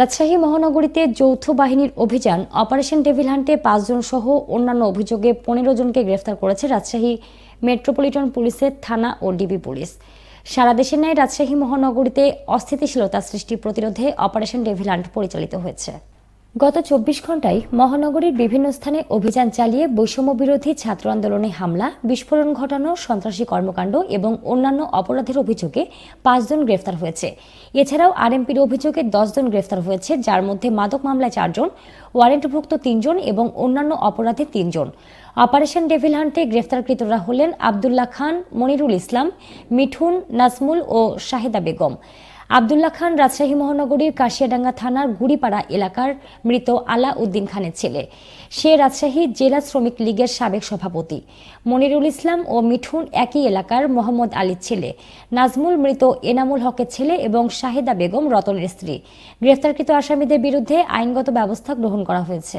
রাজশাহী মহানগরীতে যৌথ বাহিনীর অভিযান অপারেশন ডেভিল হান্টে পাঁচজন সহ অন্যান্য অভিযোগে পনেরো জনকে গ্রেফতার করেছে রাজশাহী মেট্রোপলিটন পুলিশের থানা ও ডিবি পুলিশ। সারা দেশের ন্যায় রাজশাহী মহানগরীতে অস্থিতিশীলতা সৃষ্টি প্রতিরোধে অপারেশন ডেভিল হান্ট পরিচালিত হয়েছে। গত চব্বিশ ঘন্টায় মহানগরীর বিভিন্ন স্থানে অভিযান চালিয়ে বৈষম্য বিরোধী ছাত্র আন্দোলনে হামলা, বিস্ফোরণ ঘটানো, সন্ত্রাসী কর্মকাণ্ড এবং অন্যান্য অপরাধের অভিযোগে পাঁচজন গ্রেফতার হয়েছে। এছাড়াও আরএমপির অভিযোগে দশজন গ্রেফতার হয়েছে, যার মধ্যে মাদক মামলায় চারজন ওয়ারেন্টভুক্ত তিনজন এবং অন্যান্য অপরাধে তিনজন অপারেশন ডেভিল হান্টে গ্রেফতারকৃতরা হলেন আবদুল্লাহ খান, মনিরুল ইসলাম, মিঠুন, নাজমুল ও শাহেদা বেগম। আবদুল্লাহ খান রাজশাহী মহানগরীর কাশিয়াডাঙ্গা থানার গুড়িপাড়া এলাকার মৃত আলা উদ্দিন খানের ছেলে। সে রাজশাহী জেলা শ্রমিক লীগের সাবেক সভাপতি। মনিরুল ইসলাম ও মিঠুন একই এলাকার মোহাম্মদ আলীর ছেলে। নাজমুল মৃত এনামুল হকের ছেলে এবং শাহেদা বেগম রতনের স্ত্রী। গ্রেফতারকৃত আসামিদের বিরুদ্ধে আইনগত ব্যবস্থা গ্রহণ করা হয়েছে।